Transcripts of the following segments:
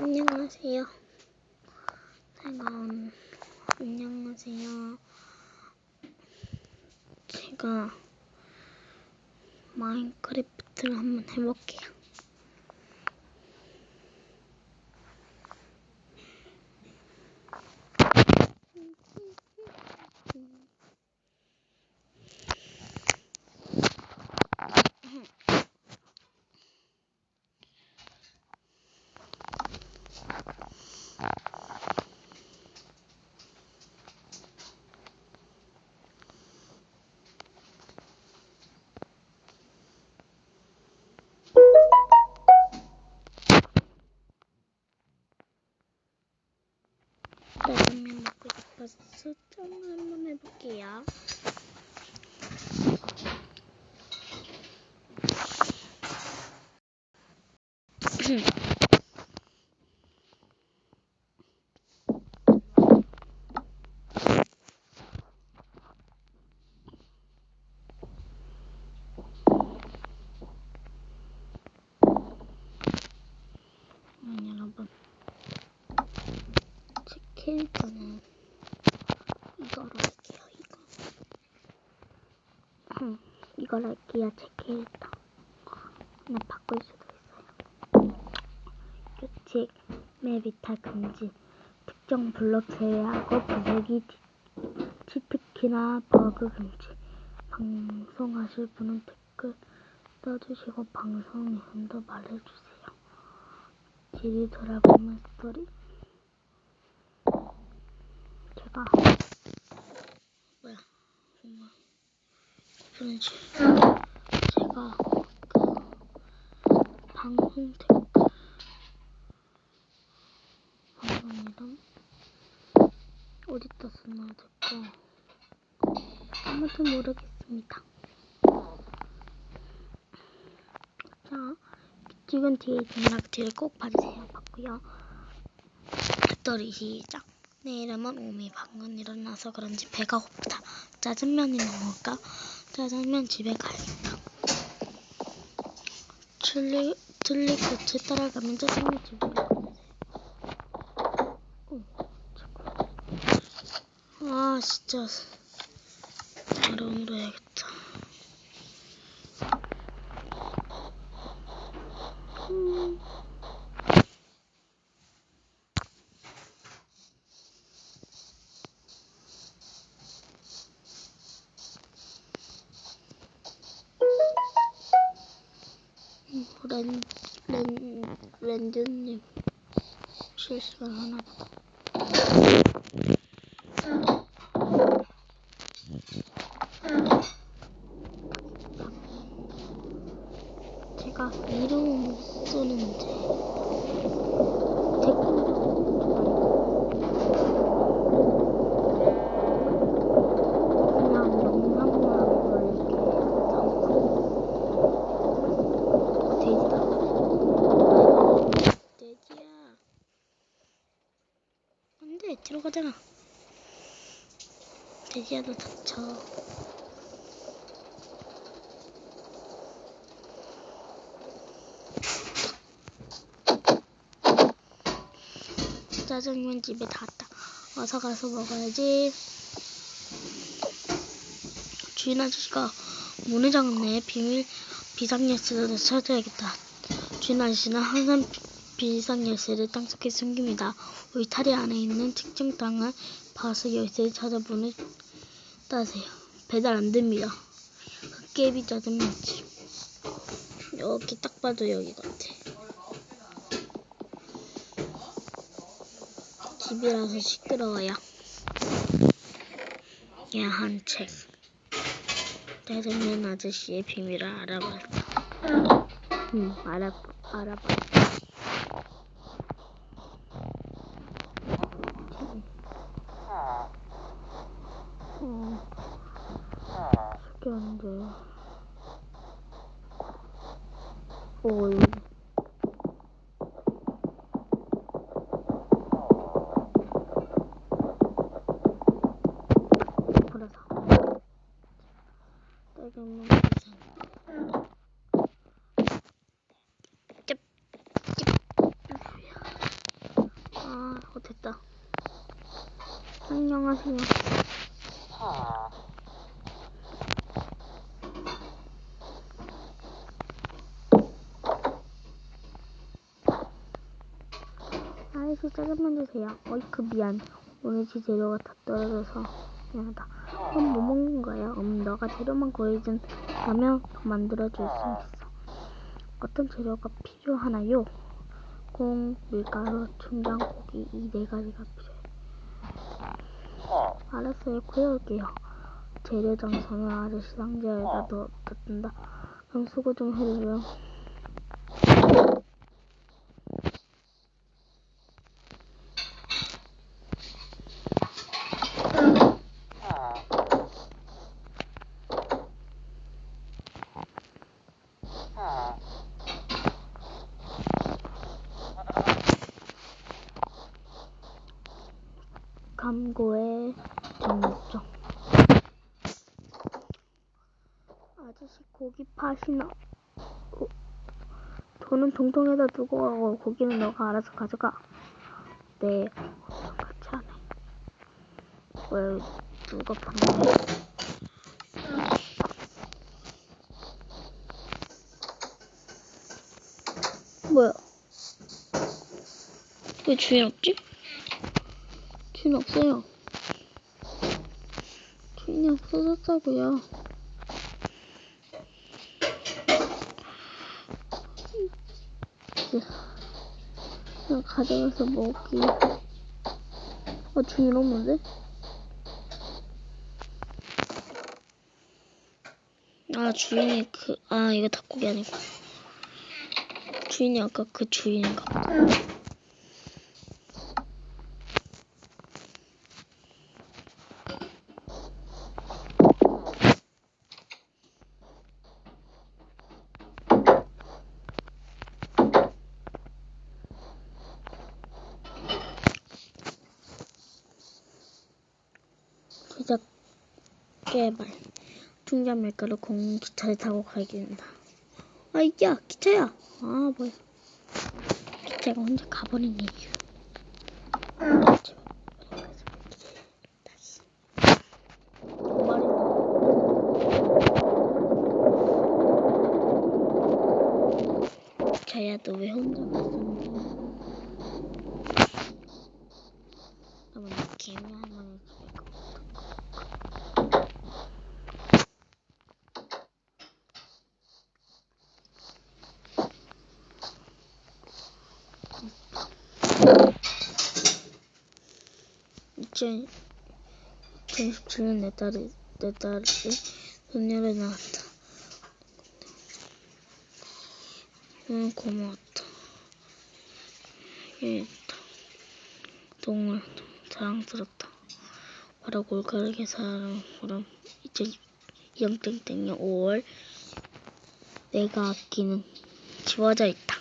안녕하세요. 제가 오늘 안녕하세요. 제가 마인크래프트를 한번 해볼게요. 짜장면 먹고 좀 한번 해볼게요. 음, 여러분 제 캐릭터는 이거로 할게요 이거. 음, 이걸 할게요 제 캐릭터. 그냥 바꿀 수도 있어요. 규칙 맵 이탈 금지. 특정 블록 제외하고 부수기 치트키나 버그 금지. 방송하실 분은 댓글 써주시고 방송에도 말해주세요. 지리 돌아보면 스토리. 제가 뭐야 정말 그런지 제가 그 방송 댓글 방송 이름 어디다 썼나 됐고 아무튼 모르겠습니다. 자 지금 뒤에 등락 뒤를 꼭 봐주세요. 봤고요. 뱃돌이 시작. 내 이름은 오미. 방금 일어나서 그런지 배가 고프다. 짜장면이 먹을까? 짜장면 집에 가야겠다. 틀리, 틀리 끝을 따라가면 짜장면 집으로 가세요. 어. 아, 진짜. 아름으로 해야겠다. 음. 실시간 하나 더. 제가 이름을 못 쓰는데 댓글 그냥 영상만 올릴게요. 돼지다. 돼지야. 안돼 들어가잖아. 돼지야 너 닥쳐. 짜장면 집에 다 왔다. 어서 가서 먹어야지. 주인 아저씨가 문을 잠갔네. 비밀 비상열쇠를 찾아야겠다. 주인 아저씨는 항상 비- 비상 열쇠를 땅속에 숨깁니다. 울타리 안에 있는 특정 땅을 봐서 열쇠를 찾아 문을 따세요. 배달 안 됩니다. 흑개비 짜장면집. 여기 딱 봐도 여기 같아. 집이라서 시끄러워요. 야한 책. 짜장면 아저씨의 비밀을 알아볼까? 응, 알아, 알아봐. 어, 안녕하세요. 아이고, 짜장면 주세요. 어이크, 미안. 오늘 지 재료가 다 떨어져서 미안하다. 그럼 뭐 먹는 거야? 음, 너가 재료만 구해준다면 더 만들어줄 수 있어. 어떤 재료가 필요하나요? 콩, 밀가루, 중장, 고기 이 네 가지가 필요해. 알았어요. 구해올게요. 재료 장소는 아저씨 상자에다 넣- 넣든다. 그럼 수고 좀 해줘요. 감고에 정했죠. 아저씨 고기 파시나? 어, 저는 통통에다 두고 가고 고기는 너가 알아서 가져가. 네, 어, 같이 하네. 왜 누가 봤네? 뭐야? 왜 주인 없지? 주인 없어요. 주인이 없어졌다고요. 그냥 가져가서 먹기. 어, 주인 없는데? 아, 주인이 그, 아, 이거 닭고기 아니고. 주인이 아까 그 주인인가 보다. 시작 개발 충전 밀가루 공 기차를 타고 가야겠다. 아, 야, 기차야. 아, 뭐야. 기차가 혼자 가버린 이유. 다시. 기차야, 너 왜 혼자 갔었니? 나만 개미 할머니 집에 가. 이천 2017년 내 딸이 내 딸이 소녀를 낳았다. 응 고마웠다. 예다. 동물 사랑스럽다. 바로 골가르게 사람 그럼 2020땡땡년 5월 내가 아끼는 지워져 있다.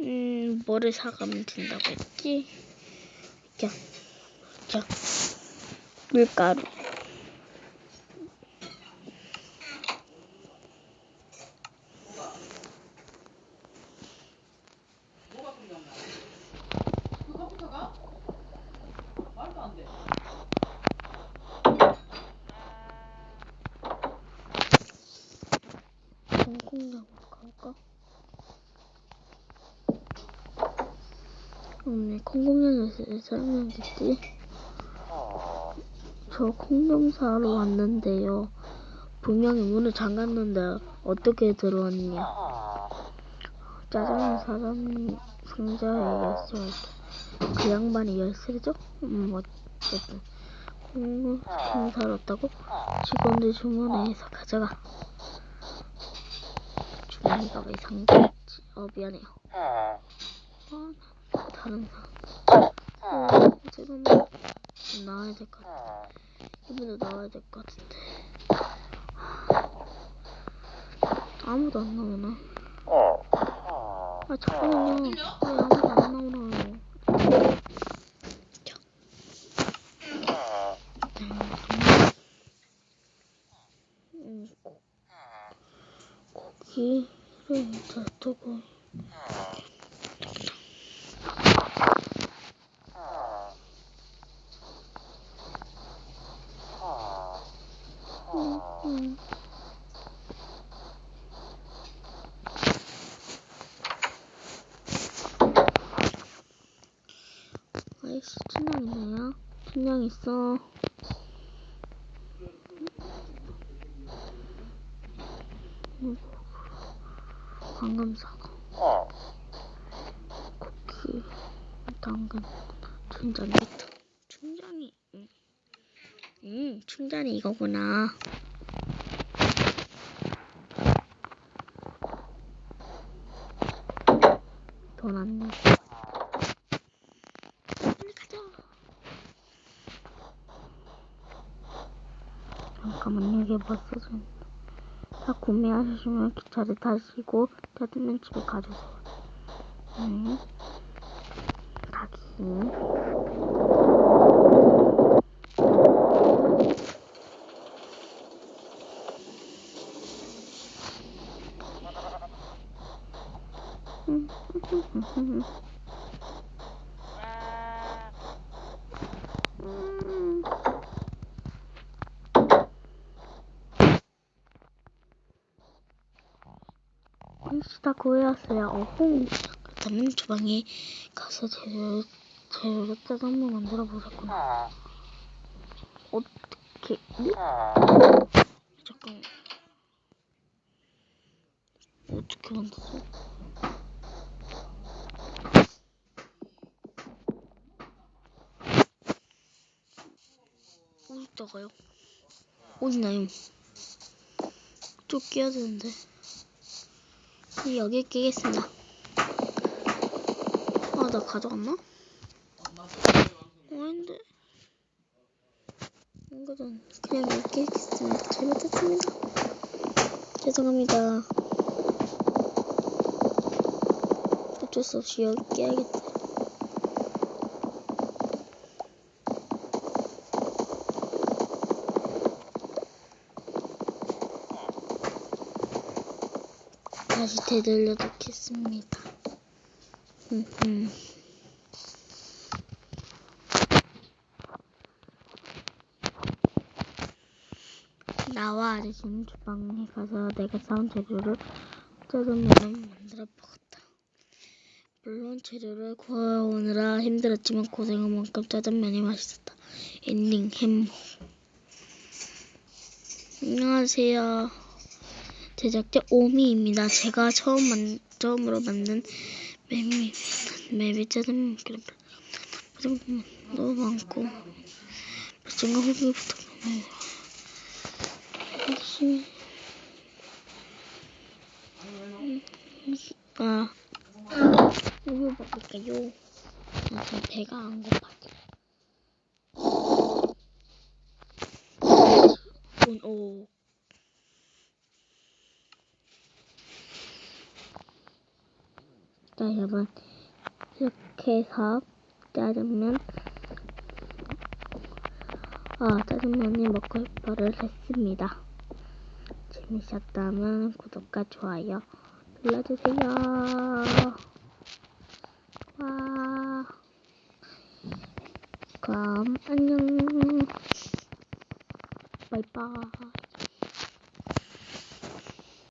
음, 뭐를 사가면 된다고 했지? 자, 자, 밀가루. 뭐가 소리가 나? 그 컴퓨터가? 말도 안 돼. 공공장 갈까? 오늘 콩공장에서 설명됐지? 저 콩좀 사러 왔는데요. 분명히 문을 잠갔는데 어떻게 들어왔냐? 짜장면 사장님 상자에 있다. 그 양반이 열쇠를 줘? 음, 어쨌든. 콩, 콩 사러 왔다고? 직원들 주문해서 가져가. 주머니가 왜 상자였지? 어, 미안해요. 아, 나 다른 사람. 어, 지금 나와야 될 것 같아. 이분도 나와야 될 것 같은데. 아무도 안 나오나? 아, 잠깐만요. 왜 아무도 안 나오나요? 자. 음, 고, 고기를 다 두고 춘장 있어. 방금 사과. 쿠키, 당근, 있다. 춘장이, 응. 응, 춘장이 이거구나. 돈 안 내고. 빨리 가자. 잠깐만요, 이게 좀. 다 구매하시면 기차를 타시고 닫으면 집에 가주세요. 네. 닫기. 음. 일시다 구해왔어요. 어흥. 그렇다면 주방에 가서 재료, 재료로 짜장면 만들어 보셨구나. 어떻게, 네? 잠깐. 어떻게 만들었어? 어디다가요? 어디 나요? 좀 끼야 되는데. 이 여기 끼겠습니다. 아, 나 가져갔나? 아닌데. 이거는 그냥 여기 끼겠습니다. 잘못했습니다. 죄송합니다. 어쩔 수 없이 여기 끼야겠다. 다시 되돌려 놓겠습니다. 음, 나와 아저씨는 주방에 가서 내가 사온 재료를 짜장면을 만들어 먹었다. 물론 재료를 구해오느라 힘들었지만 고생한 만큼 짜장면이 맛있었다. 엔딩 햄. 안녕하세요. 제작자 오미입니다. 제가 처음 만, 처음으로 만든 맵이 맵이 짜장면 너무 많고 제가 후기부터 열심히 아 우유 먹을까요? 아, 저 배가 안 고파요. 오. 자, 여러분. 이렇게 해서 짜장면, 아, 짜장면이 먹고 싶어를 했습니다. 재미있었다면 구독과 좋아요 눌러주세요. 와. 그럼 안녕. 바이바이.